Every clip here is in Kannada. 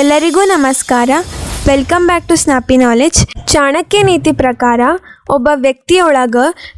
ಎಲ್ಲರಿಗೂ ನಮಸ್ಕಾರ. Welcome back to snappy knowledge Chanakya ನೀತಿ ಪ್ರಕಾರ ಒಬ್ಬ ವ್ಯಕ್ತಿಯೊಳಗ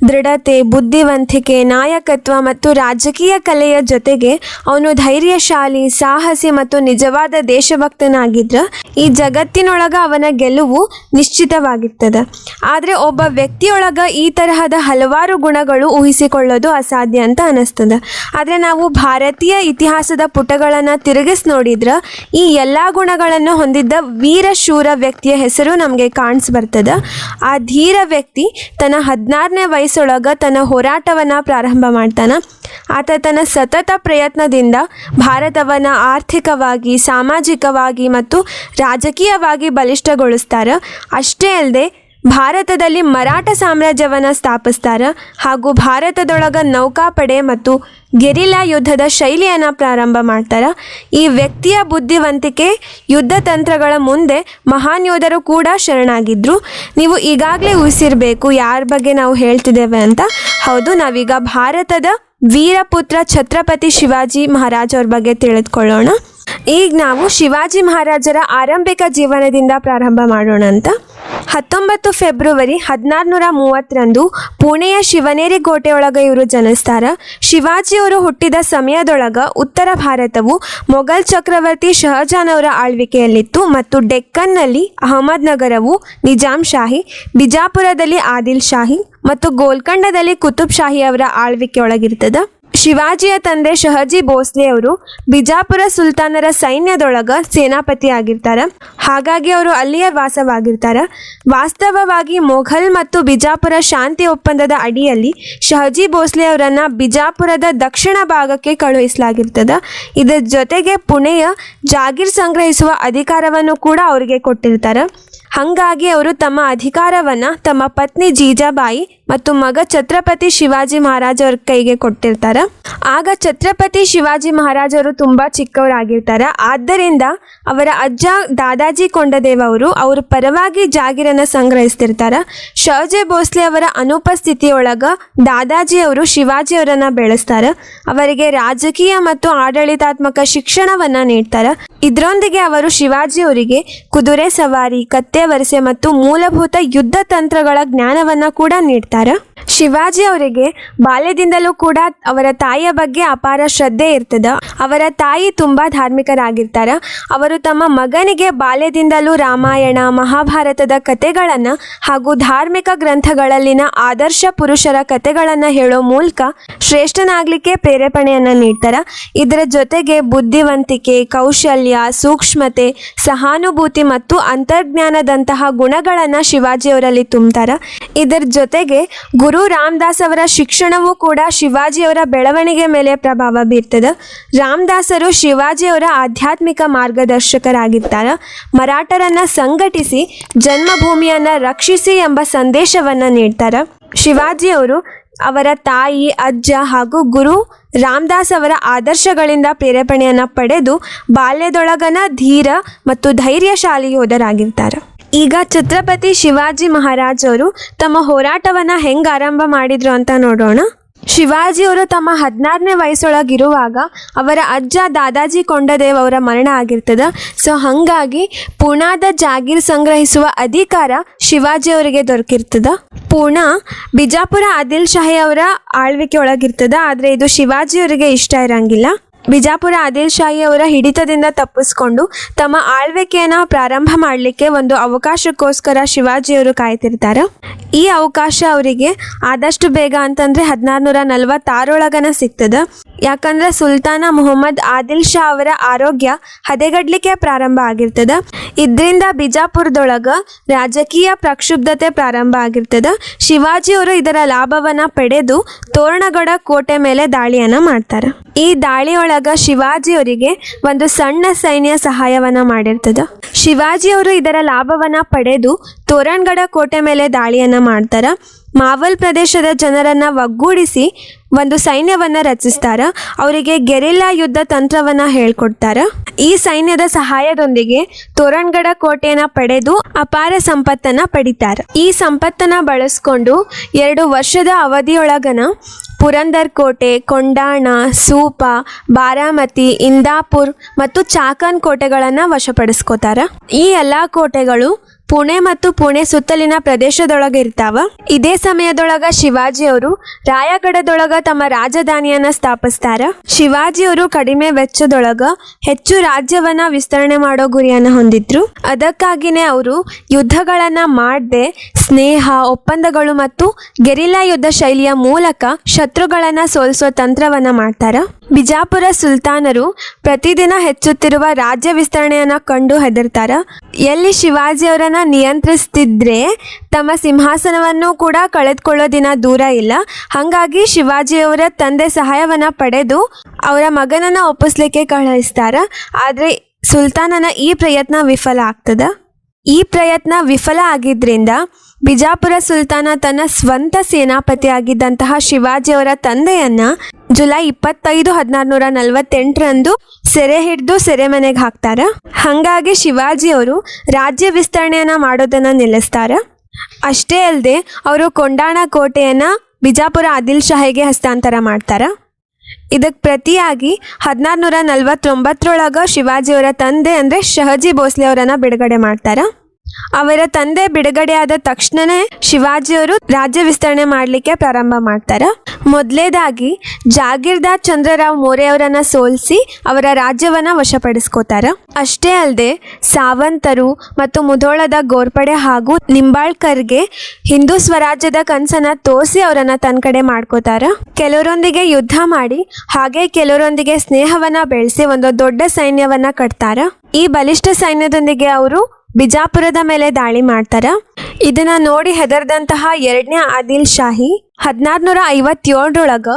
ದೃಢತೆ, ಬುದ್ಧಿವಂತಿಕೆ, ನಾಯಕತ್ವ ಮತ್ತು ರಾಜಕೀಯ ಕಲೆಯ ಜೊತೆಗೆ ಅವನು ಧೈರ್ಯಶಾಲಿ, ಸಾಹಸಿ ಮತ್ತು ನಿಜವಾದ ದೇಶಭಕ್ತನಾಗಿದ್ರ ಈ ಜಗತ್ತಿನೊಳಗ ಅವನ ಗೆಲುವು ನಿಶ್ಚಿತವಾಗಿರ್ತದೆ. ಆದರೆ ಒಬ್ಬ ವ್ಯಕ್ತಿಯೊಳಗ ಈ ತರಹದ ಹಲವಾರು ಗುಣಗಳು ಊಹಿಸಿಕೊಳ್ಳೋದು ಅಸಾಧ್ಯ ಅಂತ ಅನಿಸ್ತದೆ. ಆದರೆ ನಾವು ಭಾರತೀಯ ಇತಿಹಾಸದ ಪುಟಗಳನ್ನು ತಿರುಗಿಸಿ ನೋಡಿದ್ರೆ ಈ ಎಲ್ಲ ಗುಣಗಳನ್ನು ಹೊಂದಿದ್ದ ವೀರಶೂರ ವ್ಯಕ್ತಿಯ ಹೆಸರು ನಮಗೆ ಕಾಣಿಸ್ ಬರ್ತದೆ. ಆ ಧೀರ ವ್ಯಕ್ತಿ ತನ್ನ ಹದಿನಾರನೇ ವಯಸ್ಸೊಳಗೆ ತನ್ನ ಹೋರಾಟವನ್ನು ಪ್ರಾರಂಭ ಮಾಡ್ತಾನೆ. ಆತ ತನ್ನ ಸತತ ಪ್ರಯತ್ನದಿಂದ ಭಾರತವನ್ನು ಆರ್ಥಿಕವಾಗಿ, ಸಾಮಾಜಿಕವಾಗಿ ಮತ್ತು ರಾಜಕೀಯವಾಗಿ ಬಲಿಷ್ಠಗೊಳಿಸ್ತಾರೆ. ಅಷ್ಟೇ ಅಲ್ಲದೆ ಭಾರತದಲ್ಲಿ ಮರಾಠ ಸಾಮ್ರಾಜ್ಯವನ್ನು ಸ್ಥಾಪಿಸ್ತಾರ ಹಾಗೂ ಭಾರತದೊಳಗ ನೌಕಾಪಡೆ ಮತ್ತು ಗೆರಿಲಾ ಯುದ್ಧದ ಶೈಲಿಯನ್ನು ಪ್ರಾರಂಭ ಮಾಡ್ತಾರ. ಈ ವ್ಯಕ್ತಿಯ ಬುದ್ಧಿವಂತಿಕೆ ಯುದ್ಧ ತಂತ್ರಗಳ ಮುಂದೆ ಮಹಾನ್ ಯೋಧರು ಕೂಡ ಶರಣಾಗಿದ್ದರು ನೀವು ಈಗಾಗಲೇ ಊಹಿಸಿರಬೇಕು ಯಾರ ಬಗ್ಗೆ ನಾವು ಹೇಳ್ತಿದ್ದೇವೆ ಅಂತ. ಹೌದು, ನಾವೀಗ ಭಾರತದ ವೀರಪುತ್ರ ಛತ್ರಪತಿ ಶಿವಾಜಿ ಮಹಾರಾಜ್ ಅವ್ರ ಬಗ್ಗೆ ತಿಳಿದುಕೊಳ್ಳೋಣ. ಈಗ ನಾವು ಶಿವಾಜಿ ಮಹಾರಾಜರ ಆರಂಭಿಕ ಜೀವನದಿಂದ ಪ್ರಾರಂಭ ಮಾಡೋಣ ಅಂತ. ಹತ್ತೊಂಬತ್ತು ಫೆಬ್ರವರಿ ಹದಿನಾರುನೂರ ಮೂವತ್ತರಂದು ಪುಣೆಯ ಶಿವನೇರಿ ಕೋಟೆಯೊಳಗೆ ಇವರು ಜನಿಸ್ತಾರ. ಶಿವಾಜಿಯವರು ಹುಟ್ಟಿದ ಸಮಯದೊಳಗ ಉತ್ತರ ಭಾರತವು ಮೊಘಲ್ ಚಕ್ರವರ್ತಿ ಶಹಜಾನ್ ಅವರ ಆಳ್ವಿಕೆಯಲ್ಲಿತ್ತು ಮತ್ತು ಡೆಕ್ಕನ್ನಲ್ಲಿ ಅಹಮದ್ ನಗರವು ನಿಜಾಮ್ ಶಾಹಿ, ಬಿಜಾಪುರದಲ್ಲಿ ಆದಿಲ್ ಶಾಹಿ ಮತ್ತು ಗೋಲ್ಕಂಡದಲ್ಲಿ ಕುತುಬ್ ಶಾಹಿ ಅವರ ಆಳ್ವಿಕೆಯೊಳಗಿರ್ತದ. ಶಿವಾಜಿಯ ತಂದೆ ಶಹಜಿ ಭೋಸ್ಲೆ ಅವರು ಬಿಜಾಪುರ ಸುಲ್ತಾನರ ಸೈನ್ಯದೊಳಗ ಸೇನಾಪತಿ ಆಗಿರ್ತಾರ ಹಾಗಾಗಿ ಅವರು ಅಲ್ಲಿಯ ವಾಸವಾಗಿರ್ತಾರ. ವಾಸ್ತವವಾಗಿ ಮೊಘಲ್ ಮತ್ತು ಬಿಜಾಪುರ ಶಾಂತಿ ಒಪ್ಪಂದದ ಅಡಿಯಲ್ಲಿ ಶಹಜಿ ಭೋಸ್ಲೆ ಅವರನ್ನ ಬಿಜಾಪುರದ ದಕ್ಷಿಣ ಭಾಗಕ್ಕೆ ಕಳುಹಿಸಲಾಗಿರ್ತದ. ಇದರ ಜೊತೆಗೆ ಪುಣೆಯ ಜಾಗೀರ್ ಸಂಗ್ರಹಿಸುವ ಅಧಿಕಾರವನ್ನು ಕೂಡ ಅವರಿಗೆ ಕೊಟ್ಟಿರ್ತಾರೆ. ಹಾಗಾಗಿ ಅವರು ತಮ್ಮ ಅಧಿಕಾರವನ್ನು ತಮ್ಮ ಪತ್ನಿ ಜೀಜಾಬಾಯಿ ಮತ್ತು ಮಗ ಛತ್ರಪತಿ ಶಿವಾಜಿ ಮಹಾರಾಜ್ ಅವ್ರ ಕೈಗೆ ಕೊಟ್ಟಿರ್ತಾರೆ. ಆಗ ಛತ್ರಪತಿ ಶಿವಾಜಿ ಮಹಾರಾಜರು ತುಂಬ ಚಿಕ್ಕವರಾಗಿರ್ತಾರೆ. ಆದ್ದರಿಂದ ಅವರ ಅಜ್ಜ ದಾದಾಜಿ ಕೊಂಡದೇವ ಅವರು ಅವ್ರ ಪರವಾಗಿ ಜಾಗೀರನ್ನು ಸಂಗ್ರಹಿಸ್ತಿರ್ತಾರೆ. ಶಹಜೆ ಭೋಸ್ಲೆ ಅವರ ಅನುಪಸ್ಥಿತಿಯೊಳಗ ದಾದಾಜಿ ಅವರು ಶಿವಾಜಿ ಅವರನ್ನ ಬೆಳೆಸ್ತಾರೆ. ಅವರಿಗೆ ರಾಜಕೀಯ ಮತ್ತು ಆಡಳಿತಾತ್ಮಕ ಶಿಕ್ಷಣವನ್ನ ನೀಡ್ತಾರೆ. ಇದರೊಂದಿಗೆ ಅವರು ಶಿವಾಜಿ ಅವರಿಗೆ ಕುದುರೆ ಸವಾರಿ, ಕತ್ತೆ ವರಸೆ ಮತ್ತು ಮೂಲಭೂತ ಯುದ್ಧ ತಂತ್ರಗಳ ಜ್ಞಾನವನ್ನ ಕೂಡ ನೀಡ್ತಾರೆ. তারা ಶಿವಾಜಿ ಅವರಿಗೆ ಬಾಲ್ಯದಿಂದಲೂ ಕೂಡ ಅವರ ತಾಯಿಯ ಬಗ್ಗೆ ಅಪಾರ ಶ್ರದ್ಧೆ ಇರ್ತದ. ಅವರ ತಾಯಿ ತುಂಬಾ ಧಾರ್ಮಿಕರಾಗಿರ್ತಾರ. ಅವರು ತಮ್ಮ ಮಗನಿಗೆ ಬಾಲ್ಯದಿಂದಲೂ ರಾಮಾಯಣ, ಮಹಾಭಾರತದ ಕತೆಗಳನ್ನ ಹಾಗೂ ಧಾರ್ಮಿಕ ಗ್ರಂಥಗಳಲ್ಲಿನ ಆದರ್ಶ ಪುರುಷರ ಕತೆಗಳನ್ನ ಹೇಳೋ ಮೂಲಕ ಶ್ರೇಷ್ಠನಾಗ್ಲಿಕ್ಕೆ ಪ್ರೇರೇಪಣೆಯನ್ನ ನೀಡ್ತಾರ. ಇದರ ಜೊತೆಗೆ ಬುದ್ಧಿವಂತಿಕೆ, ಕೌಶಲ್ಯ, ಸೂಕ್ಷ್ಮತೆ, ಸಹಾನುಭೂತಿ ಮತ್ತು ಅಂತರ್ಜ್ಞಾನದಂತಹ ಗುಣಗಳನ್ನ ಶಿವಾಜಿಯವರಲ್ಲಿ ತುಂಬ್ತಾರ. ಇದರ ಜೊತೆಗೆ ಗುರು ರಾಮದಾಸ್ ಅವರ ಶಿಕ್ಷಣವೂ ಕೂಡ ಶಿವಾಜಿಯವರ ಬೆಳವಣಿಗೆ ಮೇಲೆ ಪ್ರಭಾವ ಬೀರ್ತದೆ. ರಾಮದಾಸರು ಶಿವಾಜಿಯವರ ಆಧ್ಯಾತ್ಮಿಕ ಮಾರ್ಗದರ್ಶಕರಾಗಿರ್ತಾರ ಮರಾಠರನ್ನ ಸಂಘಟಿಸಿ, ಜನ್ಮಭೂಮಿಯನ್ನ ರಕ್ಷಿಸಿ ಎಂಬ ಸಂದೇಶವನ್ನ ನೀಡ್ತಾರೆ. ಶಿವಾಜಿಯವರು ಅವರ ತಾಯಿ, ಅಜ್ಜ ಹಾಗೂ ಗುರು ರಾಮದಾಸ್ ಅವರ ಆದರ್ಶಗಳಿಂದ ಪ್ರೇರೇಪಣೆಯನ್ನು ಪಡೆದು, ಬಾಲ್ಯದೊಳಗನ ಧೀರ ಮತ್ತು ಧೈರ್ಯಶಾಲಿ ಯೋಧರಾಗಿರ್ತಾರೆ ಈಗ ಛತ್ರಪತಿ ಶಿವಾಜಿ ಮಹಾರಾಜ್ ಅವರು ತಮ್ಮ ಹೋರಾಟವನ್ನು ಹೆಂಗೆ ಆರಂಭ ಮಾಡಿದ್ರು ಅಂತ ನೋಡೋಣ. ಶಿವಾಜಿಯವರು ತಮ್ಮ ಹದಿನಾರನೇ ವಯಸ್ಸೊಳಗಿರುವಾಗ ಅವರ ಅಜ್ಜ ದಾದಾಜಿ ಕೊಂಡದೇವ್ ಅವರ ಮರಣ ಆಗಿರ್ತದ. ಸೊ ಹಾಗಾಗಿ ಪೂನಾದ ಜಾಗೀರ್ ಸಂಗ್ರಹಿಸುವ ಅಧಿಕಾರ ಶಿವಾಜಿಯವರಿಗೆ ದೊರಕಿರ್ತದ. ಪೂನಾ ಬಿಜಾಪುರ ಆದಿಲ್ ಶಾಹಿ ಅವರ ಆಳ್ವಿಕೆ ಒಳಗಿರ್ತದ ಆದರೆ ಇದು ಶಿವಾಜಿಯವರಿಗೆ ಇಷ್ಟ ಇರಂಗಿಲ್ಲ. ಬಿಜಾಪುರ ಆದಿಲ್ ಶಾಹಿ ಅವರ ಹಿಡಿತದಿಂದ ತಪ್ಪಿಸಿಕೊಂಡು ತಮ್ಮ ಆಳ್ವಿಕೆಯನ್ನು ಪ್ರಾರಂಭ ಮಾಡಲಿಕ್ಕೆ ಒಂದು ಅವಕಾಶಕ್ಕೋಸ್ಕರ ಶಿವಾಜಿಯವರು ಕಾಯ್ತಿರ್ತಾರೆ. ಈ ಅವಕಾಶ ಅವರಿಗೆ ಆದಷ್ಟು ಬೇಗ ಅಂತಂದ್ರೆ ಹದಿನಾರುನೂರ ನಲವತ್ತಾರೊಳಗನ ಸಿಗ್ತದೆ. ಯಾಕಂದ್ರೆ ಸುಲ್ತಾನ ಮೊಹಮ್ಮದ್ ಆದಿಲ್ ಶಾ ಅವರ ಆರೋಗ್ಯ ಹದೆಗಡ್ಲಿಕ್ಕೆ ಪ್ರಾರಂಭ ಆಗಿರ್ತದೆ. ಇದರಿಂದ ಬಿಜಾಪುರದೊಳಗ ರಾಜಕೀಯ ಪ್ರಕ್ಷುಬ್ಧತೆ ಪ್ರಾರಂಭ ಆಗಿರ್ತದೆ. ಶಿವಾಜಿಯವರು ಇದರ ಲಾಭವನ್ನ ಪಡೆದು ತೋರಣಗಡ ಕೋಟೆ ಮೇಲೆ ದಾಳಿಯನ್ನು ಮಾಡ್ತಾರೆ. ಈ ದಾಳಿಯೊಳಗ ಶಿವಾಜಿಯವರಿಗೆ ಒಂದು ಸಣ್ಣ ಸೈನ್ಯ ಸಹಾಯವನ್ನ ಮಾಡಿರ್ತದ. ಶಿವಾಜಿಯವರು ಇದರ ಲಾಭವನ್ನ ಪಡೆದು ತೋರಣಗಡ ಕೋಟೆ ಮೇಲೆ ದಾಳಿಯನ್ನ ಮಾಡ್ತಾರ. ಮಾವಲ್ ಪ್ರದೇಶದ ಜನರನ್ನ ಒಗ್ಗೂಡಿಸಿ ಒಂದು ಸೈನ್ಯವನ್ನ ರಚಿಸ್ತಾರ. ಅವರಿಗೆ ಗೆರಿಲ್ಲಾ ಯುದ್ಧ ತಂತ್ರವನ್ನ ಹೇಳ್ಕೊಡ್ತಾರ. ಈ ಸೈನ್ಯದ ಸಹಾಯದೊಂದಿಗೆ ತೋರಣಗಡ ಕೋಟೆಯನ್ನ ಪಡೆದು ಅಪಾರ ಸಂಪತ್ತನ್ನ ಪಡಿತಾರ. ಈ ಸಂಪತ್ತನ್ನ ಬಳಸ್ಕೊಂಡು ಎರಡು ವರ್ಷದ ಅವಧಿಯೊಳಗನ ಪುರಂದರ್ ಕೋಟೆ, ಕೊಂಡಾಣ, ಸೂಪ, ಬಾರಾಮತಿ, ಇಂದಾಪುರ್ ಮತ್ತು ಚಾಕನ್ ಕೋಟೆಗಳನ್ನು ವಶಪಡಿಸ್ಕೋತಾರ. ಈ ಎಲ್ಲ ಕೋಟೆಗಳು ಪುಣೆ ಮತ್ತು ಪುಣೆ ಸುತ್ತಲಿನ ಪ್ರದೇಶದೊಳಗೆ ಇರ್ತಾವ. ಇದೇ ಸಮಯದೊಳಗ ಶಿವಾಜಿಯವರು ರಾಯಗಡದೊಳಗ ತಮ್ಮ ರಾಜಧಾನಿಯನ್ನ ಸ್ಥಾಪಿಸ್ತಾರ. ಶಿವಾಜಿಯವರು ಕಡಿಮೆ ವೆಚ್ಚದೊಳಗ ಹೆಚ್ಚು ರಾಜ್ಯವನ್ನ ವಿಸ್ತರಣೆ ಮಾಡೋ ಗುರಿಯನ್ನ ಹೊಂದಿದ್ರು. ಅದಕ್ಕಾಗಿನೇ ಅವರು ಯುದ್ಧಗಳನ್ನ ಮಾಡದೆ ಸ್ನೇಹ, ಒಪ್ಪಂದಗಳು ಮತ್ತು ಗೆರಿಲ್ಲಾ ಯುದ್ಧ ಶೈಲಿಯ ಮೂಲಕ ಶತ್ರುಗಳನ್ನ ಸೋಲಿಸೋ ತಂತ್ರವನ್ನ ಮಾಡ್ತಾರ. ಬಿಜಾಪುರ ಸುಲ್ತಾನರು ಪ್ರತಿದಿನ ಹೆಚ್ಚುತ್ತಿರುವ ರಾಜ್ಯ ವಿಸ್ತರಣೆಯನ್ನು ಕಂಡು ಹೆದರ್ತಾರ. ಎಲ್ಲಿ ಶಿವಾಜಿಯವರನ್ನ ನಿಯಂತ್ರಿಸ್ತಿದ್ರೆ ತಮ್ಮ ಸಿಂಹಾಸನವನ್ನು ಕೂಡ ಕಳೆದುಕೊಳ್ಳೋ ದಿನ ದೂರ ಇಲ್ಲ. ಹಾಗಾಗಿ ಶಿವಾಜಿಯವರ ತಂದೆ ಸಹಾಯವನ್ನ ಪಡೆದು ಅವರ ಮಗನನ್ನ ಒಪ್ಪಿಸ್ಲಿಕ್ಕೆ ಕಳುಹಿಸ್ತಾರ. ಆದರೆ ಸುಲ್ತಾನನ ಈ ಪ್ರಯತ್ನ ವಿಫಲ ಆಗ್ತದ? ಈ ಪ್ರಯತ್ನ ವಿಫಲ ಆಗಿದ್ರಿಂದ ಬಿಜಾಪುರ ಸುಲ್ತಾನ ತನ್ನ ಸ್ವಂತ ಸೇನಾಪತಿ ಆಗಿದ್ದಂತಹ ಶಿವಾಜಿಯವರ ತಂದೆಯನ್ನ ಜುಲೈ ಇಪ್ಪತ್ತೈದು ಹದಿನಾರುನೂರ ನಲವತ್ತೆಂಟರಂದು ಸೆರೆ ಹಿಡಿದು ಸೆರೆಮನೆಗೆ ಹಾಕ್ತಾರ? ಹಾಗಾಗಿ ಶಿವಾಜಿಯವರು ರಾಜ್ಯ ವಿಸ್ತರಣೆಯನ್ನ ಮಾಡೋದನ್ನ ನಿಲ್ಲಿಸ್ತಾರ? ಅಷ್ಟೇ ಅಲ್ಲದೆ ಅವರು ಕೊಂಡಾಣ ಕೋಟೆಯನ್ನ ಬಿಜಾಪುರ ಆದಿಲ್ ಶಾಹಿಗೆ ಹಸ್ತಾಂತರ ಮಾಡ್ತಾರೆ? ಇದಕ್ಕೆ ಪ್ರತಿಯಾಗಿ ಹದಿನಾರು ನೂರ ನಲವತ್ತೊಂಬತ್ತರೊಳಗ ಶಿವಾಜಿಯವರ ತಂದೆ ಅಂದರೆ ಶಹಜಿ ಭೋಸ್ಲೆ ಅವರನ್ನು ಬಿಡುಗಡೆ ಮಾಡ್ತಾರ? ಅವರ ತಂದೆ ಬಿಡುಗಡೆಯಾದ ತಕ್ಷಣನೇ ಶಿವಾಜಿಯವರು ರಾಜ್ಯ ವಿಸ್ತರಣೆ ಮಾಡಲಿಕ್ಕೆ ಪ್ರಾರಂಭ ಮಾಡ್ತಾರೆ. ಮೊದಲೇದಾಗಿ ಜಾಗೀರ್ದಾರ್ ಚಂದ್ರರಾವ್ ಮೋರೆ ಅವರನ್ನ ಸೋಲಿಸಿ ಅವರ ರಾಜ್ಯವನ್ನ ವಶಪಡಿಸ್ಕೋತಾರ. ಅಷ್ಟೇ ಅಲ್ಲದೆ ಸಾವಂತರು ಮತ್ತು ಮುಧೋಳದ ಗೋರ್ಪಡೆ ಹಾಗೂ ನಿಂಬಾಳ್ಕರ್ಗೆ ಹಿಂದೂ ಸ್ವರಾಜ್ಯದ ಕನಸನ್ನ ತೋರಿಸಿ ಅವರನ್ನ ತನ್ನ ಕಡೆ ಮಾಡ್ಕೋತಾರ. ಕೆಲವರೊಂದಿಗೆ ಯುದ್ಧ ಮಾಡಿ ಹಾಗೆ ಕೆಲವರೊಂದಿಗೆ ಸ್ನೇಹವನ್ನ ಬೆಳೆಸಿ ಒಂದು ದೊಡ್ಡ ಸೈನ್ಯವನ್ನ ಕಟ್ತಾರ. ಈ ಬಲಿಷ್ಠ ಸೈನ್ಯದೊಂದಿಗೆ ಅವರು ಬಿಜಾಪುರದ ಮೇಲೆ ದಾಳಿ ಮಾಡ್ತಾರ? ಇದನ್ನ ನೋಡಿ ಹೆದರ್ದಂತಹ ಎರಡನೇ ಆದಿಲ್ ಶಾಹಿ ಹದಿನಾರುನೂರ ಐವತ್ತೇಳರೊಳಗ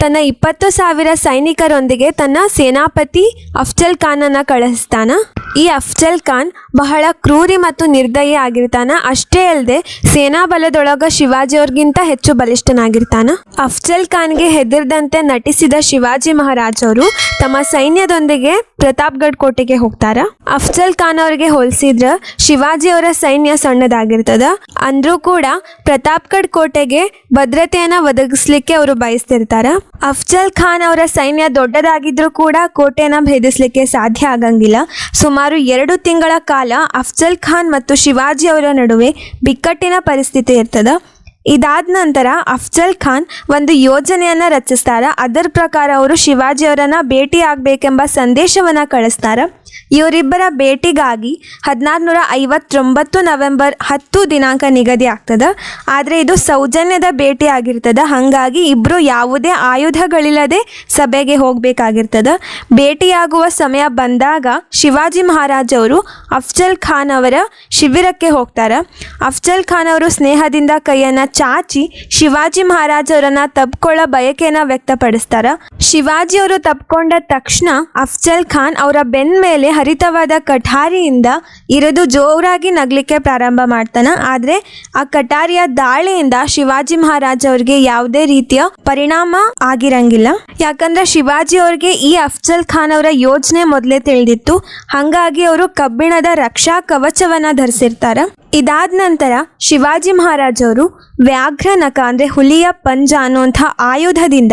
ತನ್ನ ಇಪ್ಪತ್ತು ಸಾವಿರ ಸೈನಿಕರೊಂದಿಗೆ ತನ್ನ ಸೇನಾಪತಿ ಅಫ್ಜಲ್ ಖಾನನ್ನ ಕಳಿಸ್ತಾನ. ಈ ಅಫ್ಜಲ್ ಖಾನ್ ಬಹಳ ಕ್ರೂರಿ ಮತ್ತು ನಿರ್ದಯ ಆಗಿರ್ತಾನ. ಅಷ್ಟೇ ಅಲ್ಲದೆ ಸೇನಾ ಬಲದೊಳಗ ಶಿವಾಜಿಯವ್ರಿಗಿಂತ ಹೆಚ್ಚು ಬಲಿಷ್ಠನಾಗಿರ್ತಾನ. ಅಫ್ಜಲ್ ಖಾನ್ಗೆ ಹೆದರ್ದಂತೆ ನಟಿಸಿದ ಶಿವಾಜಿ ಮಹಾರಾಜ್ ಅವರು ತಮ್ಮ ಸೈನ್ಯದೊಂದಿಗೆ ಪ್ರತಾಪ್ಗಢ್ ಕೋಟೆಗೆ ಹೋಗ್ತಾರ. ಅಫ್ಜಲ್ ಖಾನ್ ಅವರಿಗೆ ಹೋಲಿಸಿದ್ರ ಶಿವಾಜಿ ಅವರ ಸೈನ್ಯ ಸಣ್ಣದಾಗಿರ್ತದ. ಅಂದ್ರೂ ಕೂಡ ಪ್ರತಾಪ್ಗಢ್ ಕೋಟೆಗೆ ಭದ್ರತೆಯನ್ನ ಒದಗಿಸ್ಲಿಕ್ಕೆ ಅವರು ಬಯಸ್ತಿರ್ತಾರ. ಅಫ್ಜಲ್ ಖಾನ್ ಅವರ ಸೈನ್ಯ ದೊಡ್ಡದಾಗಿದ್ರೂ ಕೂಡ ಕೋಟೆನ ಭೇದಿಸಲಿಕ್ಕೆ ಸಾಧ್ಯ ಆಗಂಗಿಲ್ಲ. ಸುಮಾರು ಎರಡು ತಿಂಗಳ ಕಾಲ ಅಫ್ಜಲ್ ಖಾನ್ ಮತ್ತು ಶಿವಾಜಿ ಅವರ ನಡುವೆ ಬಿಕ್ಕಟ್ಟಿನ ಪರಿಸ್ಥಿತಿ ಇರ್ತದ. ಇದಾದ ನಂತರ ಅಫ್ಜಲ್ ಖಾನ್ ಒಂದು ಯೋಜನೆಯನ್ನ ರಚಿಸ್ತಾರ. ಅದರ ಪ್ರಕಾರ ಅವರು ಶಿವಾಜಿಯವರನ್ನು ಭೇಟಿ ಆಗ್ಬೇಕೆಂಬ ಸಂದೇಶವನ್ನ ಕಳಿಸ್ತಾರ. ಇವರಿಬ್ಬರ ಭೇಟಿಗಾಗಿ ಹದಿನಾರುನೂರ ಐವತ್ತೊಂಬತ್ತು ನವೆಂಬರ್ ಹತ್ತು ದಿನಾಂಕ ನಿಗದಿ ಆಗ್ತದ. ಆದರೆ ಇದು ಸೌಜನ್ಯದ ಭೇಟಿ ಆಗಿರ್ತದ. ಹಾಗಾಗಿ ಇಬ್ಬರು ಯಾವುದೇ ಆಯುಧಗಳಿಲ್ಲದೆ ಸಭೆಗೆ ಹೋಗಬೇಕಾಗಿರ್ತದ. ಭೇಟಿಯಾಗುವ ಸಮಯ ಬಂದಾಗ ಶಿವಾಜಿ ಮಹಾರಾಜ್ ಅವರು ಅಫ್ಜಲ್ ಖಾನ್ ಅವರ ಶಿಬಿರಕ್ಕೆ ಹೋಗ್ತಾರೆ. ಅಫ್ಜಲ್ ಖಾನ್ ಅವರು ಸ್ನೇಹದಿಂದ ಕೈಯನ್ನ ಚಾಚಿ ಶಿವಾಜಿ ಮಹಾರಾಜರನ್ನ ಬಯಕೆಯನ್ನ ವ್ಯಕ್ತಪಡಿಸ್ತಾರ. ಶಿವಾಜಿ ಅವರು ತಪ್ಕೊಂಡ ತಕ್ಷಣ ಅಫ್ಜಲ್ ಖಾನ್ ಅವರ ಬೆನ್ ಮೇಲೆ ಹರಿತವಾದ ಕಠಾರಿಯಿಂದ ಇರದು ಜೋರಾಗಿ ನಗ್ಲಿಕ್ಕೆ ಪ್ರಾರಂಭ ಮಾಡ್ತಾನ. ಆದ್ರೆ ಆ ಕಠಾರಿಯ ದಾಳಿಯಿಂದ ಶಿವಾಜಿ ಮಹಾರಾಜ ಅವ್ರಿಗೆ ಯಾವುದೇ ರೀತಿಯ ಪರಿಣಾಮ ಆಗಿರಂಗಿಲ್ಲ. ಯಾಕಂದ್ರೆ ಶಿವಾಜಿ ಅವ್ರಿಗೆ ಈ ಅಫ್ಜಲ್ ಖಾನ್ ಅವರ ಯೋಜನೆ ಮೊದಲೇ ತಿಳಿದಿತ್ತು. ಹಂಗಾಗಿ ಅವರು ಕಬ್ಬಿಣದ ರಕ್ಷಾ ಕವಚವನ್ನ ಧರಿಸಿರ್ತಾರ. ಇದಾದ ನಂತರ ಶಿವಾಜಿ ಮಹಾರಾಜ್ ಅವರು ವ್ಯಾಘ್ರ ಅಂದರೆ ಅಂದ್ರೆ ಹುಲಿಯ ಪಂಜ ಅನ್ನುವಂಥ ಆಯುಧದಿಂದ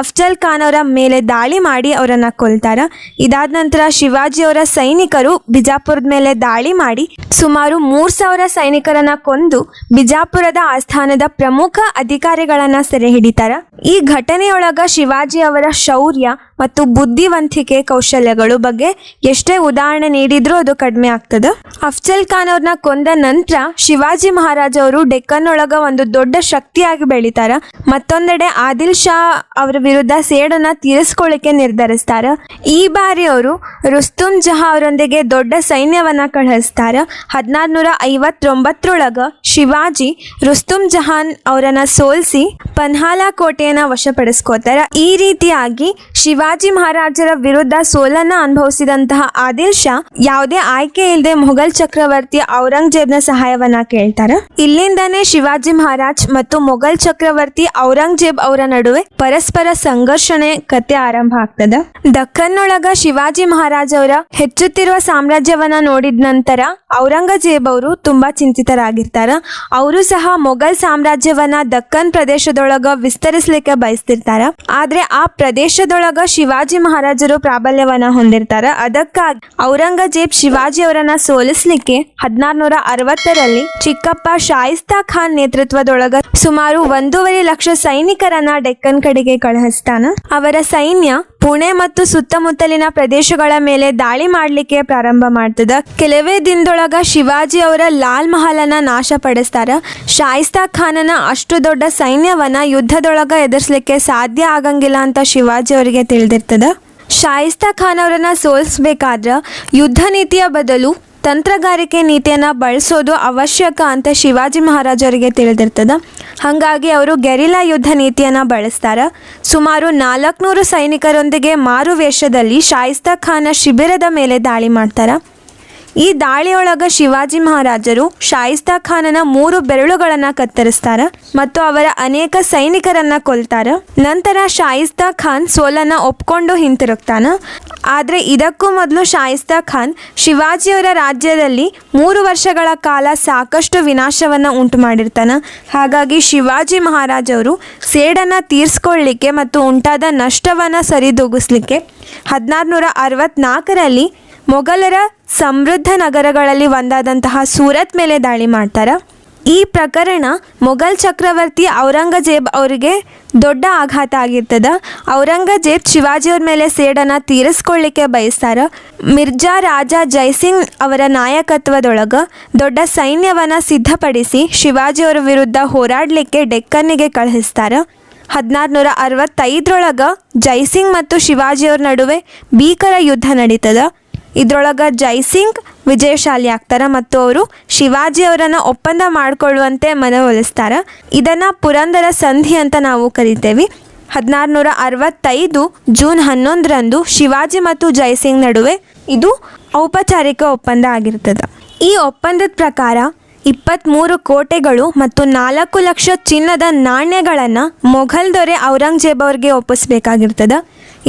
ಅಫ್ಜಲ್ ಖಾನ್ ಅವರ ಮೇಲೆ ದಾಳಿ ಮಾಡಿ ಅವರನ್ನು ಕೊಲ್ತಾರ. ಇದಾದ ನಂತರ ಶಿವಾಜಿಯವರ ಸೈನಿಕರು ಬಿಜಾಪುರದ ಮೇಲೆ ದಾಳಿ ಮಾಡಿ ಸುಮಾರು ಮೂರ್ ಸಾವಿರ ಸೈನಿಕರನ್ನ ಕೊಂದು ಬಿಜಾಪುರದ ಆಸ್ಥಾನದ ಪ್ರಮುಖ ಅಧಿಕಾರಿಗಳನ್ನ ಸೆರೆ ಹಿಡಿತಾರ. ಈ ಘಟನೆಯೊಳಗ ಶಿವಾಜಿ ಅವರ ಶೌರ್ಯ ಮತ್ತು ಬುದ್ಧಿವಂತಿಕೆ ಕೌಶಲ್ಯಗಳು ಬಗ್ಗೆ ಎಷ್ಟೇ ಉದಾಹರಣೆ ನೀಡಿದ್ರೂ ಅದು ಕಡಿಮೆ ಆಗ್ತದೆ. ಅಫ್ಜಲ್ ಖಾನ್ ಅವ್ರನ್ನ ಕೊಂದ ನಂತರ ಶಿವಾಜಿ ಮಹಾರಾಜ ಅವರು ಡೆಕ್ಕನ್ ಒಳಗ ಒಂದು ದೊಡ್ಡ ಶಕ್ತಿಯಾಗಿ ಬೆಳಿತಾರ. ಮತ್ತೊಂದೆಡೆ ಆದಿಲ್ ಶಾ ಅವರ ವಿರುದ್ಧ ಸೇಡನ್ನ ತೀರಿಸ್ಕೊಳ್ಳಿಕ್ಕೆ ನಿರ್ಧರಿಸ್ತಾರೆ. ಈ ಬಾರಿ ಅವರು ರುಸ್ತುಂ ಜಹಾ ಅವರೊಂದಿಗೆ ದೊಡ್ಡ ಸೈನ್ಯವನ್ನ ಕಳಿಸ್ತಾರ ಹದಿನಾರುನೂರ ಐವತ್ತೊಂಬತ್ತರೊಳಗ ಶಿವಾಜಿ ರುಸ್ತುಂ ಜಹಾನ್ ಅವರನ್ನ ಸೋಲಿಸಿ ಪನ್ಹಾಲಾ ಕೋಟೆಯನ್ನ ವಶಪಡಿಸ್ಕೋತಾರೆ ಈ ರೀತಿಯಾಗಿ ಶಿವಾಜಿ ಮಹಾರಾಜರ ವಿರುದ್ಧ ಸೋಲನ್ನ ಅನುಭವಿಸಿದಂತಹ ಆದಿಲ್ ಶಾ ಯಾವುದೇ ಆಯ್ಕೆ ಇಲ್ಲದೆ ಮೊಘಲ್ ಚಕ್ರವರ್ತಿ ಔರಂಗಜೇಬ್ನ ಸಹಾಯವನ್ನ ಕೇಳ್ತಾರ. ಇಲ್ಲಿಂದನೇ ಶಿವಾಜಿ ಮಹಾರಾಜ್ ಮತ್ತು ಮೊಘಲ್ ಚಕ್ರವರ್ತಿ ಔರಂಗಜೇಬ್ ಅವರ ನಡುವೆ ಪರಸ್ಪರ ಸಂಘರ್ಷಣೆ ಕತೆ ಆರಂಭ ಆಗ್ತದ? ದಕ್ಕನ್ನೊಳಗ ಶಿವಾಜಿ ಮಹಾರಾಜ್ ಅವರ ಹೆಚ್ಚುತ್ತಿರುವ ಸಾಮ್ರಾಜ್ಯವನ್ನ ನೋಡಿದ ನಂತರ ಔರಂಗಜೇಬ್ ಅವರು ತುಂಬಾ ಚಿಂತಿತರಾಗಿರ್ತಾರ. ಅವರು ಸಹ ಮೊಘಲ್ ಸಾಮ್ರಾಜ್ಯವನ್ನ ದಕ್ಕನ್ ಪ್ರದೇಶದೊಳಗ ವಿಸ್ತರಿಸಲಿಕ್ಕೆ ಬಯಸ್ತಿರ್ತಾರ. ಆದ್ರೆ ಆ ಪ್ರದೇಶದೊಳಗ ಶಿವಾಜಿ ಮಹಾರಾಜರು ಪ್ರಾಬಲ್ಯವನ್ನ ಹೊಂದಿರ್ತಾರ. ಅದಕ್ಕಾಗಿ ಔರಂಗಜೇಬ್ ಶಿವಾಜಿ ಅವರನ್ನ ಸೋಲಿಸಲಿಕ್ಕೆ ಹದಿನಾರುನೂರ ಅರವತ್ತರಲ್ಲಿ ಚಿಕ್ಕಪ್ಪ ಶಾಯಿಸ್ತಾ ಖಾನ್ ನೇತೃತ್ವದೊಳಗ ಸುಮಾರು ಒಂದೂವರೆ ಲಕ್ಷ ಸೈನಿಕರನ್ನ ಡೆಕ್ಕನ್ ಕಡೆಗೆ ಕಳುಹಿಸ್ತಾನ ಅವರ ಸೈನ್ಯ ಪುಣೆ ಮತ್ತು ಸುತ್ತಮುತ್ತಲಿನ ಪ್ರದೇಶಗಳ ಮೇಲೆ ದಾಳಿ ಮಾಡಲಿಕ್ಕೆ ಪ್ರಾರಂಭ ಮಾಡ್ತದ. ಕೆಲವೇ ದಿನದೊಳಗ ಶಿವಾಜಿ ಅವರ ಲಾಲ್ ಮಹಲನ್ನ ನಾಶಪಡಿಸ್ತಾರ. ಶಾಯಿಸ್ತಾ ಖಾನನ ಅಷ್ಟು ದೊಡ್ಡ ಸೈನ್ಯವನ್ನ ಯುದ್ಧದೊಳಗ ಎದುರಿಸಲಿಕ್ಕೆ ಸಾಧ್ಯ ಆಗಂಗಿಲ್ಲ ಅಂತ ಶಿವಾಜಿ ಅವರಿಗೆ ತಿಳಿದಿರ್ತದ. ಶಾಯಿಸ್ತಾ ಖಾನ್ ಅವರನ್ನ ಸೋಲಿಸ್ಬೇಕಾದ್ರ ಯುದ್ಧ ನೀತಿಯ ಬದಲು ತಂತ್ರಗಾರಿಕೆ ನೀತಿಯನ್ನು ಬಳಸೋದು ಅವಶ್ಯಕ ಅಂತ ಶಿವಾಜಿ ಮಹಾರಾಜರಿಗೆ ತಿಳಿದಿರ್ತದ. ಹಾಗಾಗಿ ಅವರು ಗೆರಿಲಾ ಯುದ್ಧ ನೀತಿಯನ್ನು ಬಳಸ್ತಾರ. ಸುಮಾರು ನಾಲ್ಕುನೂರು ಸೈನಿಕರೊಂದಿಗೆ ಮಾರು ವೇಷದಲ್ಲಿ ಶಾಯಿಸ್ತಾ ಖಾನ ಶಿಬಿರದ ಮೇಲೆ ದಾಳಿ ಮಾಡ್ತಾರ. ಈ ದಾಳಿಯೊಳಗ ಶಿವಾಜಿ ಮಹಾರಾಜರು ಶಾಯಿಸ್ತಾ ಖಾನನ ಮೂರು ಬೆರಳುಗಳನ್ನ ಕತ್ತರಿಸ್ತಾರ ಮತ್ತು ಅವರ ಅನೇಕ ಸೈನಿಕರನ್ನ ಕೊಲ್ತಾರ. ನಂತರ ಶಾಯಿಸ್ತಾ ಖಾನ್ ಸೋಲನ್ನ ಒಪ್ಕೊಂಡು ಹಿಂತಿರುಗ್ತಾನ. ಆದರೆ ಇದಕ್ಕೂ ಮೊದಲು ಶಾಯಿಸ್ತಾ ಖಾನ್ ಶಿವಾಜಿಯವರ ರಾಜ್ಯದಲ್ಲಿ ಮೂರು ವರ್ಷಗಳ ಕಾಲ ಸಾಕಷ್ಟು ವಿನಾಶವನ್ನ ಉಂಟು ಮಾಡಿರ್ತಾನ. ಹಾಗಾಗಿ ಶಿವಾಜಿ ಮಹಾರಾಜವರು ಸೇಡನ್ನು ತೀರಿಸ್ಕೊಳ್ಳಿಕ್ಕೆ ಮತ್ತು ಉಂಟಾದ ನಷ್ಟವನ್ನ ಸರಿದೂಗಿಸ್ಲಿಕ್ಕೆ ಹದಿನಾರುನೂರ ಅರವತ್ನಾಲ್ಕರಲ್ಲಿ ಮೊಘಲರ ಸಮೃದ್ಧ ನಗರಗಳಲ್ಲಿ ಒಂದಾದಂತಹ ಸೂರತ್ ಮೇಲೆ ದಾಳಿ ಮಾಡ್ತಾರೆ. ಈ ಪ್ರಕರಣ ಮೊಘಲ್ ಚಕ್ರವರ್ತಿ ಔರಂಗಜೇಬ್ ಅವರಿಗೆ ದೊಡ್ಡ ಆಘಾತ ಆಗಿರ್ತದ. ಔರಂಗಜೇಬ್ ಶಿವಾಜಿಯವ್ರ ಮೇಲೆ ಸೇಡನ ತೀರಿಸ್ಕೊಳ್ಳಿಕ್ಕೆ ಬಯಸ್ತಾರ. ಮಿರ್ಜಾ ರಾಜ ಜೈಸಿಂಗ್ ಅವರ ನಾಯಕತ್ವದೊಳಗೆ ದೊಡ್ಡ ಸೈನ್ಯವನ್ನ ಸಿದ್ಧಪಡಿಸಿ ಶಿವಾಜಿಯವರ ವಿರುದ್ಧ ಹೋರಾಡಲಿಕ್ಕೆ ಡೆಕ್ಕನ್ನಿಗೆ ಕಳುಹಿಸ್ತಾರ. ಹದಿನಾರುನೂರ ಅರವತ್ತೈದರೊಳಗ ಜೈಸಿಂಗ್ ಮತ್ತು ಶಿವಾಜಿಯವ್ರ ನಡುವೆ ಭೀಕರ ಯುದ್ಧ ನಡೀತದ. ಇದ್ರೊಳಗ ಜೈಸಿಂಗ್, ವಿಜಯಶಾಲಿ ಆಗ್ತಾರ ಮತ್ತು ಅವರು ಶಿವಾಜಿ ಅವರನ್ನು ಒಪ್ಪಂದ ಮಾಡಿಕೊಳ್ಳುವಂತೆ ಮನವೊಲಿಸ್ತಾರೆ ಇದನ್ನು ಪುರಂದರ ಸಂಧಿ ಅಂತ ನಾವು ಕರಿತೇವೆ. ಹದಿನಾರುನೂರ ಅರವತ್ತೈದು ಜೂನ್ ಹನ್ನೊಂದರಂದು ಶಿವಾಜಿ ಮತ್ತು ಜೈಸಿಂಗ್ ನಡುವೆ ಇದು ಔಪಚಾರಿಕ ಒಪ್ಪಂದ ಆಗಿರ್ತದೆ. ಈ ಒಪ್ಪಂದದ ಪ್ರಕಾರ ಇಪ್ಪತ್ತ್ಮೂರು ಕೋಟೆಗಳು ಮತ್ತು ನಾಲ್ಕು ಲಕ್ಷ ಚಿನ್ನದ ನಾಣ್ಯಗಳನ್ನು ಮೊಘಲ್ ದೊರೆ ಔರಂಗಜೇಬ್ ಅವ್ರಿಗೆ ಒಪ್ಪಿಸ್ಬೇಕಾಗಿರ್ತದ.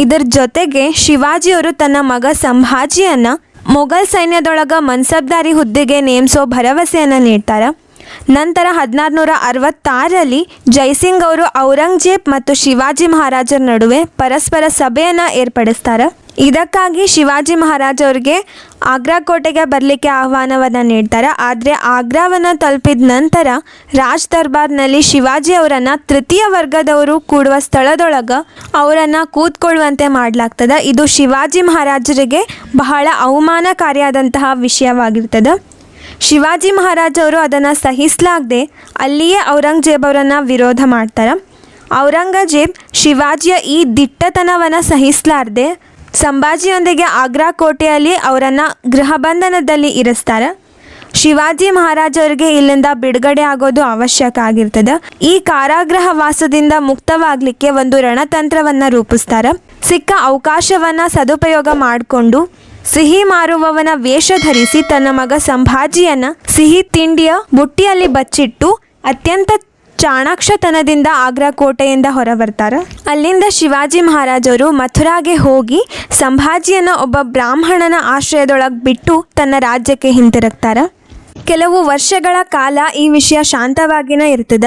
ಇದರ ಜೊತೆಗೆ ಶಿವಾಜಿಯವರು ತನ್ನ ಮಗ ಸಂಭಾಜಿಯನ್ನ ಮೊಘಲ್ ಸೈನ್ಯದೊಳಗ ಮನ್ಸಬ್ದಾರಿ ಹುದ್ದೆಗೆ ನೇಮಿಸೋ ಭರವಸೆಯನ್ನು ನೀಡ್ತಾರೆ. ನಂತರ ಹದಿನಾರುನೂರ ಅರವತ್ತಾರರಲ್ಲಿ ಜೈಸಿಂಗ್ ಅವರು ಔರಂಗಜೇಬ್ ಮತ್ತು ಶಿವಾಜಿ ಮಹಾರಾಜರ ನಡುವೆ ಪರಸ್ಪರ ಸಭೆಯನ್ನು ಏರ್ಪಡಿಸ್ತಾರ. ಇದಕ್ಕಾಗಿ ಶಿವಾಜಿ ಮಹಾರಾಜ್ ಅವ್ರಿಗೆ ಆಗ್ರಾ ಕೋಟೆಗೆ ಬರಲಿಕ್ಕೆ ಆಹ್ವಾನವನ್ನು ನೀಡ್ತಾರೆ. ಆದರೆ ಆಗ್ರಾವನ್ನು ತಲುಪಿದ ನಂತರ ರಾಜ್ ದರ್ಬಾರ್ನಲ್ಲಿ ಶಿವಾಜಿ ಅವರನ್ನು ತೃತೀಯ ವರ್ಗದವರು ಕೂಡುವ ಸ್ಥಳದೊಳಗೆ ಅವರನ್ನು ಕೂತ್ಕೊಳ್ಳುವಂತೆ ಮಾಡಲಾಗ್ತದೆ. ಇದು ಶಿವಾಜಿ ಮಹಾರಾಜರಿಗೆ ಬಹಳ ಅವಮಾನಕಾರಿಯಾದಂತಹ ವಿಷಯವಾಗಿರ್ತದೆ. ಶಿವಾಜಿ ಮಹಾರಾಜ್ ಅವರು ಅದನ್ನು ಸಹಿಸಲಾಗದೆ ಅಲ್ಲಿಯೇ ಔರಂಗಜೇಬ್ ಅವರನ್ನು ವಿರೋಧ ಮಾಡ್ತಾರೆ. ಔರಂಗಜೇಬ್ ಶಿವಾಜಿಯ ಈ ದಿಟ್ಟತನವನ್ನು ಸಹಿಸಲಾರ್ದೆ ಸಂಭಾಜಿಯೊಂದಿಗೆ ಆಗ್ರಾ ಕೋಟೆಯಲ್ಲಿ ಅವರನ್ನು ಗೃಹಬಂಧನದಲ್ಲಿ ಇರಿಸ್ತಾರೆ. ಶಿವಾಜಿ ಮಹಾರಾಜರಿಗೆ ಇಲ್ಲಿಂದ ಬಿಡುಗಡೆ ಆಗೋದು ಅವಶ್ಯಕ ಆಗಿರ್ತದೆ. ಈ ಕಾರಾಗೃಹ ವಾಸದಿಂದ ಮುಕ್ತವಾಗಲಿಕ್ಕೆ ಒಂದು ರಣತಂತ್ರವನ್ನು ರೂಪಿಸ್ತಾರೆ. ಸಿಕ್ಕ ಅವಕಾಶವನ್ನು ಸದುಪಯೋಗ ಮಾಡಿಕೊಂಡು ಸಿಹಿ ಮಾರುವವನ ವೇಷ ಧರಿಸಿ ತನ್ನ ಮಗ ಸಂಭಾಜಿಯನ್ನ ಸಿಹಿ ತಿಂಡಿಯ ಬುಟ್ಟಿಯಲ್ಲಿ ಬಚ್ಚಿಟ್ಟು ಅತ್ಯಂತ ಚಾಣಾಕ್ಷತನದಿಂದ ಆಗ್ರಾ ಕೋಟೆಯಿಂದ ಹೊರಬರ್ತಾರ. ಅಲ್ಲಿಂದ ಶಿವಾಜಿ ಮಹಾರಾಜರು ಮಥುರಾಗೆ ಹೋಗಿ ಸಂಭಾಜಿಯನ್ನ ಒಬ್ಬ ಬ್ರಾಹ್ಮಣನ ಆಶ್ರಯದೊಳಗೆ ಬಿಟ್ಟು ತನ್ನ ರಾಜ್ಯಕ್ಕೆ ಹಿಂತಿರುಗ್ತಾರ. ಕೆಲವು ವರ್ಷಗಳ ಕಾಲ ಈ ವಿಷಯ ಶಾಂತವಾಗಿನೇ ಇರ್ತದ.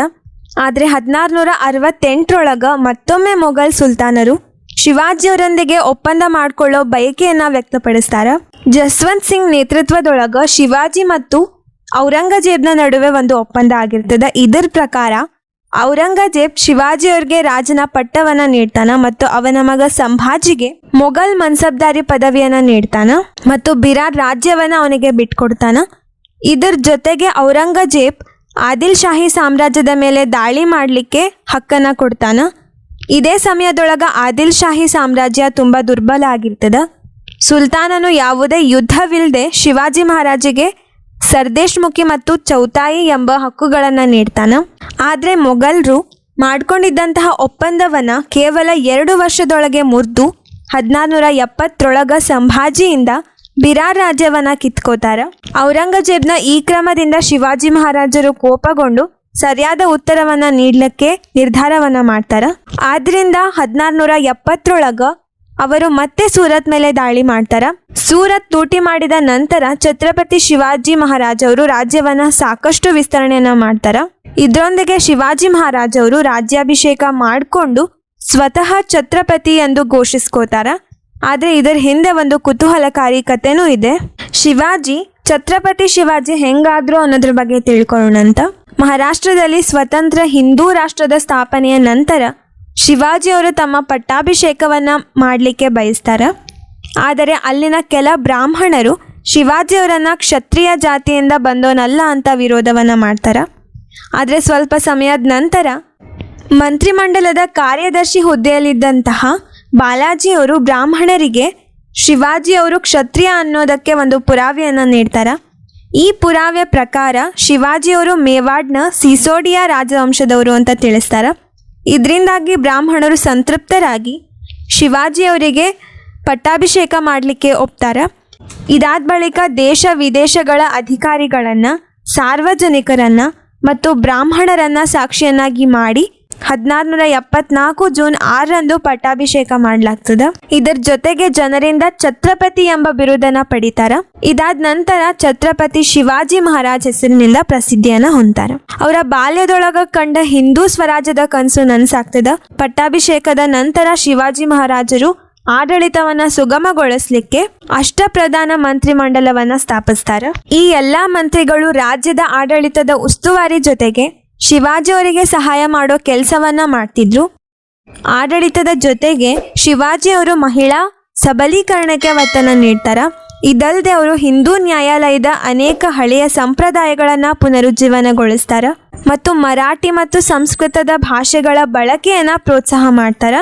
ಆದರೆ ಹದಿನಾರುನೂರ ಅರವತ್ತೆಂಟರೊಳಗೆ ಮತ್ತೊಮ್ಮೆ ಮೊಘಲ್ ಸುಲ್ತಾನರು ಶಿವಾಜಿಯವರೊಂದಿಗೆ ಒಪ್ಪಂದ ಮಾಡಿಕೊಳ್ಳೋ ಬಯಕೆಯನ್ನು ವ್ಯಕ್ತಪಡಿಸ್ತಾರ. ಜಸ್ವಂತ್ ಸಿಂಗ್ ನೇತೃತ್ವದೊಳಗೆ ಶಿವಾಜಿ ಮತ್ತು ಔರಂಗಜೇಬ್ನ ನಡುವೆ ಒಂದು ಒಪ್ಪಂದ ಆಗಿರ್ತದೆ. ಇದರ ಪ್ರಕಾರ, ಔರಂಗಜೇಬ್ ಶಿವಾಜಿಯವ್ರಿಗೆ ರಾಜನ ಪಟ್ಟವನ್ನ ನೀಡ್ತಾನ ಮತ್ತು ಅವನ ಮಗ ಸಂಭಾಜಿಗೆ ಮೊಘಲ್ ಮನ್ಸಬ್ದಾರಿ ಪದವಿಯನ್ನ ನೀಡ್ತಾನ ಮತ್ತು ಬಿರಾರ್ ರಾಜ್ಯವನ್ನ ಅವನಿಗೆ ಬಿಟ್ಕೊಡ್ತಾನ. ಇದರ ಜೊತೆಗೆ ಔರಂಗಜೇಬ್ ಆದಿಲ್ ಶಾಹಿ ಸಾಮ್ರಾಜ್ಯದ ಮೇಲೆ ದಾಳಿ ಮಾಡಲಿಕ್ಕೆ ಹಕ್ಕನ್ನು ಕೊಡ್ತಾನ. ಇದೇ ಸಮಯದೊಳಗ ಆದಿಲ್ ಶಾಹಿ ಸಾಮ್ರಾಜ್ಯ ತುಂಬ ದುರ್ಬಲ ಆಗಿರ್ತದ. ಸುಲ್ತಾನನು ಯಾವುದೇ ಯುದ್ಧವಿಲ್ಲದೆ ಶಿವಾಜಿ ಮಹಾರಾಜಿಗೆ ಸರ್ದೇಶ್ಮುಖಿ ಮತ್ತು ಚೌತಾಯಿ ಎಂಬ ಹಕ್ಕುಗಳನ್ನು ನೀಡ್ತಾನೆ. ಆದರೆ ಮೊಘಲರು ಮಾಡ್ಕೊಂಡಿದ್ದಂತಹ ಒಪ್ಪಂದವನ್ನು ಕೇವಲ ಎರಡು ವರ್ಷದೊಳಗೆ ಮುರಿದು ಹದಿನಾರುನೂರ ಎಪ್ಪತ್ತರೊಳಗ ಸಂಭಾಜಿಯಿಂದ ಬಿರಾರ್ ರಾಜ್ಯವನ್ನು ಕಿತ್ಕೋತಾರೆ. ಔರಂಗಜೇಬ್ನ ಈ ಕ್ರಮದಿಂದ ಶಿವಾಜಿ ಮಹಾರಾಜರು ಕೋಪಗೊಂಡು ಸರಿಯಾದ ಉತ್ತರವನ್ನು ನೀಡಲಿಕ್ಕೆ ನಿರ್ಧಾರವನ್ನು ಮಾಡ್ತಾರ. ಆದ್ರಿಂದ ಹದಿನಾರುನೂರ ಎಪ್ಪತ್ತರೊಳಗ ಅವರು ಮತ್ತೆ ಸೂರತ್ ಮೇಲೆ ದಾಳಿ ಮಾಡ್ತಾರ. ಸೂರತ್ ಲೂಟಿ ಮಾಡಿದ ನಂತರ ಛತ್ರಪತಿ ಶಿವಾಜಿ ಮಹಾರಾಜ್ ಅವರು ರಾಜ್ಯವನ್ನ ಸಾಕಷ್ಟು ವಿಸ್ತರಣೆಯನ್ನ ಮಾಡ್ತಾರ. ಇದರೊಂದಿಗೆ ಶಿವಾಜಿ ಮಹಾರಾಜ್ ಅವರು ರಾಜ್ಯಾಭಿಷೇಕ ಮಾಡಿಕೊಂಡು ಸ್ವತಃ ಛತ್ರಪತಿ ಎಂದು ಘೋಷಿಸ್ಕೋತಾರ. ಆದ್ರೆ ಇದರ ಹಿಂದೆ ಒಂದು ಕುತೂಹಲಕಾರಿ ಕಥೆನೂ ಇದೆ. ಶಿವಾಜಿ, ಛತ್ರಪತಿ ಶಿವಾಜಿ ಹೆಂಗಾದ್ರು ಅನ್ನೋದ್ರ ಬಗ್ಗೆ ತಿಳ್ಕೊಳ್ಳೋಣಂತ. ಮಹಾರಾಷ್ಟ್ರದಲ್ಲಿ ಸ್ವತಂತ್ರ ಹಿಂದೂ ರಾಷ್ಟ್ರದ ಸ್ಥಾಪನೆಯ ನಂತರ ಶಿವಾಜಿ ಅವರು ತಮ್ಮ ಪಟ್ಟಾಭಿಷೇಕವನ್ನು ಮಾಡಲಿಕ್ಕೆ ಬಯಸ್ತಾರೆ. ಆದರೆ ಅಲ್ಲಿನ ಕೆಲ ಬ್ರಾಹ್ಮಣರು ಶಿವಾಜಿಯವರನ್ನು ಕ್ಷತ್ರಿಯ ಜಾತಿಯಿಂದ ಬಂದೋನಲ್ಲ ಅಂತ ವಿರೋಧವನ್ನು ಮಾಡ್ತಾರೆ. ಆದರೆ ಸ್ವಲ್ಪ ಸಮಯದ ನಂತರ ಮಂತ್ರಿಮಂಡಲದ ಕಾರ್ಯದರ್ಶಿ ಹುದ್ದೆಯಲ್ಲಿದ್ದಂತಹ ಬಾಲಾಜಿಯವರು ಬ್ರಾಹ್ಮಣರಿಗೆ ಶಿವಾಜಿಯವರು ಕ್ಷತ್ರಿಯ ಅನ್ನೋದಕ್ಕೆ ಒಂದು ಪುರಾವೆಯನ್ನು ನೀಡ್ತಾರೆ. ಈ ಪುರಾವೆ ಪ್ರಕಾರ ಶಿವಾಜಿಯವರು ಮೇವಾಡ್ನ ಸಿಸೋಡಿಯಾ ರಾಜವಂಶದವರು ಅಂತ ತಿಳಿಸ್ತಾರ. ಇದರಿಂದಾಗಿ ಬ್ರಾಹ್ಮಣರು ಸಂತೃಪ್ತರಾಗಿ ಶಿವಾಜಿಯವರಿಗೆ ಪಟ್ಟಾಭಿಷೇಕ ಮಾಡಲಿಕ್ಕೆ ಒಪ್ತಾರೆ. ಇದಾದ ಬಳಿಕ ದೇಶ ವಿದೇಶಗಳ ಅಧಿಕಾರಿಗಳನ್ನು, ಸಾರ್ವಜನಿಕರನ್ನು ಮತ್ತು ಬ್ರಾಹ್ಮಣರನ್ನು ಸಾಕ್ಷಿಯನ್ನಾಗಿ ಮಾಡಿ ಹದಿನಾರುನೂರ ಎಪ್ಪತ್ನಾಲ್ಕು ಜೂನ್ ಆರರಂದು ಪಟ್ಟಾಭಿಷೇಕ ಮಾಡಲಾಗ್ತದ. ಇದರ ಜೊತೆಗೆ ಜನರಿಂದ ಛತ್ರಪತಿ ಎಂಬ ಬಿರುದನ್ನ ಪಡಿತಾರ. ಇದಾದ ನಂತರ ಛತ್ರಪತಿ ಶಿವಾಜಿ ಮಹಾರಾಜ್ ಹೆಸರಿನಿಂದ ಪ್ರಸಿದ್ಧಿಯನ್ನ ಹೊಂತಾರ ಅವರ ಬಾಲ್ಯದೊಳಗ ಕಂಡ ಹಿಂದೂ ಸ್ವರಾಜ್ಯದ ಕನಸು ನನಸಾಗ್ತದ. ಪಟ್ಟಾಭಿಷೇಕದ ನಂತರ ಶಿವಾಜಿ ಮಹಾರಾಜರು ಆಡಳಿತವನ್ನ ಸುಗಮಗೊಳಿಸ್ಲಿಕ್ಕೆ ಅಷ್ಟಪ್ರಧಾನ ಮಂತ್ರಿಮಂಡಲವನ್ನ ಸ್ಥಾಪಿಸ್ತಾರ. ಈ ಎಲ್ಲಾ ಮಂತ್ರಿಗಳು ರಾಜ್ಯದ ಆಡಳಿತದ ಉಸ್ತುವಾರಿ ಜೊತೆಗೆ ಶಿವಾಜಿ ಅವರಿಗೆ ಸಹಾಯ ಮಾಡೋ ಕೆಲಸವನ್ನ ಮಾಡ್ತಿದ್ರು. ಆಡಳಿತದ ಜೊತೆಗೆ ಶಿವಾಜಿ ಅವರು ಮಹಿಳಾ ಸಬಲೀಕರಣಕ್ಕೆ ಒತ್ತನ್ನು ನೀಡ್ತಾರೆ. ಇದಲ್ಲದೆ ಅವರು ಹಿಂದೂ ನ್ಯಾಯಾಲಯದ ಅನೇಕ ಹಳೆಯ ಸಂಪ್ರದಾಯಗಳನ್ನು ಪುನರುಜ್ಜೀವನಗೊಳಿಸ್ತಾರೆ ಮತ್ತು ಮರಾಠಿ ಮತ್ತು ಸಂಸ್ಕೃತದ ಭಾಷೆಗಳ ಬಳಕೆಯನ್ನು ಪ್ರೋತ್ಸಾಹ ಮಾಡ್ತಾರೆ.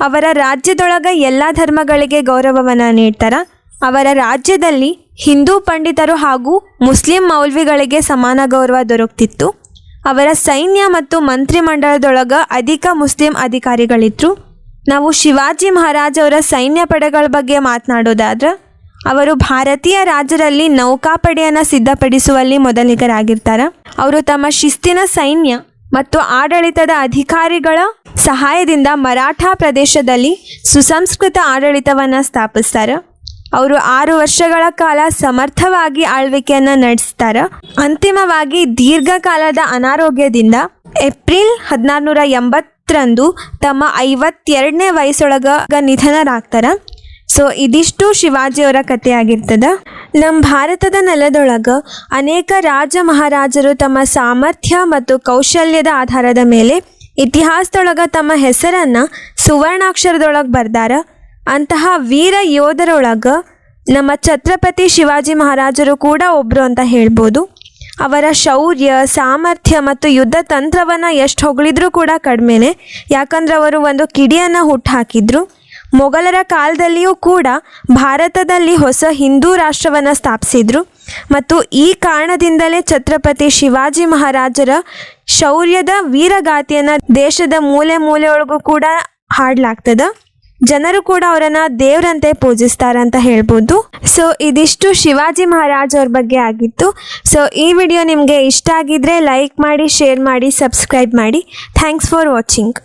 ಅವರ ರಾಜ್ಯದೊಳಗ ಎಲ್ಲ ಧರ್ಮಗಳಿಗೆ ಗೌರವವನ್ನು ನೀಡ್ತಾರೆ. ಅವರ ರಾಜ್ಯದಲ್ಲಿ ಹಿಂದೂ ಪಂಡಿತರು ಹಾಗೂ ಮುಸ್ಲಿಂ ಮೌಲ್ವಿಗಳಿಗೆ ಸಮಾನ ಗೌರವ ದೊರಕ್ತಿತ್ತು. ಅವರ ಸೈನ್ಯ ಮತ್ತು ಮಂತ್ರಿಮಂಡಲದೊಳಗ ಅಧಿಕ ಮುಸ್ಲಿಂ ಅಧಿಕಾರಿಗಳಿದ್ರು. ನಾವು ಶಿವಾಜಿ ಮಹಾರಾಜ್ ಅವರ ಸೈನ್ಯ ಪಡೆಗಳ ಬಗ್ಗೆ ಮಾತನಾಡೋದಾದ್ರೆ, ಅವರು ಭಾರತೀಯ ರಾಜರಲ್ಲಿ ನೌಕಾಪಡೆಯನ್ನು ಸಿದ್ಧಪಡಿಸುವಲ್ಲಿ ಮೊದಲಿಗರಾಗಿರ್ತಾರೆ. ಅವರು ತಮ್ಮ ಶಿಸ್ತಿನ ಸೈನ್ಯ ಮತ್ತು ಆಡಳಿತದ ಅಧಿಕಾರಿಗಳ ಸಹಾಯದಿಂದ ಮರಾಠ ಪ್ರದೇಶದಲ್ಲಿ ಸುಸಂಸ್ಕೃತ ಆಡಳಿತವನ್ನು ಸ್ಥಾಪಿಸ್ತಾರೆ. ಅವರು ಆರು ವರ್ಷಗಳ ಕಾಲ ಸಮರ್ಥವಾಗಿ ಆಳ್ವಿಕೆಯನ್ನ ನಡೆಸ್ತಾರ. ಅಂತಿಮವಾಗಿ ದೀರ್ಘಕಾಲದ ಅನಾರೋಗ್ಯದಿಂದ ಏಪ್ರಿಲ್ ಹದಿನಾರುನೂರ ಎಂಬತ್ತರಂದು ತಮ್ಮ ಐವತ್ತೆರಡನೇ ವಯಸ್ಸೊಳಗ ನಿಧನರಾಗ್ತಾರ. ಸೊ, ಇದಿಷ್ಟು ಶಿವಾಜಿಯವರ ಕಥೆಯಾಗಿರ್ತದ. ನಮ್ಮ ಭಾರತದ ನೆಲದೊಳಗ ಅನೇಕ ರಾಜ ಮಹಾರಾಜರು ತಮ್ಮ ಸಾಮರ್ಥ್ಯ ಮತ್ತು ಕೌಶಲ್ಯದ ಆಧಾರದ ಮೇಲೆ ಇತಿಹಾಸದೊಳಗ ತಮ್ಮ ಹೆಸರನ್ನ ಸುವರ್ಣಾಕ್ಷರದೊಳಗೆ ಬರ್ದಾರ. ಅಂತಹ ವೀರ ಯೋಧರೊಳಗ ನಮ್ಮ ಛತ್ರಪತಿ ಶಿವಾಜಿ ಮಹಾರಾಜರು ಕೂಡ ಒಬ್ಬರು ಅಂತ ಹೇಳ್ಬೋದು. ಅವರ ಶೌರ್ಯ, ಸಾಮರ್ಥ್ಯ ಮತ್ತು ಯುದ್ಧ ತಂತ್ರವನ್ನು ಎಷ್ಟು ಹೊಗಳಿದ್ರೂ ಕೂಡ ಕಡಿಮೆನೆ ಯಾಕಂದ್ರೆ ಅವರು ಒಂದು ಕಿಡಿಯನ್ನು ಹುಟ್ಟುಹಾಕಿದ್ರು ಮೊಘಲರ ಕಾಲದಲ್ಲಿಯೂ ಕೂಡ ಭಾರತದಲ್ಲಿ ಹೊಸ ಹಿಂದೂ ರಾಷ್ಟ್ರವನ್ನು ಸ್ಥಾಪಿಸಿದ್ರು. ಮತ್ತು ಈ ಕಾರಣದಿಂದಲೇ ಛತ್ರಪತಿ ಶಿವಾಜಿ ಮಹಾರಾಜರ ಶೌರ್ಯದ ವೀರಗಾತಿಯನ್ನು ದೇಶದ ಮೂಲೆ ಮೂಲೆಯೊಳಗೂ ಕೂಡ ಹಾಡಲಾಗ್ತದ. ಜನರು ಕೂಡ ಅವರನ್ನ ದೇವರಂತೆ ಪೂಜಿಸ್ತಾರಂತ ಹೇಳ್ಬೋದು. ಸೊ ಇದಿಷ್ಟು ಶಿವಾಜಿ ಮಹಾರಾಜ್ ಅವ್ರ ಬಗ್ಗೆ ಆಗಿತ್ತು. ಸೊ ಈ ವಿಡಿಯೋ ನಿಮಗೆ ಇಷ್ಟ ಆಗಿದ್ರೆ ಲೈಕ್ ಮಾಡಿ, ಶೇರ್ ಮಾಡಿ, ಸಬ್ಸ್ಕ್ರೈಬ್ ಮಾಡಿ. Thanks for watching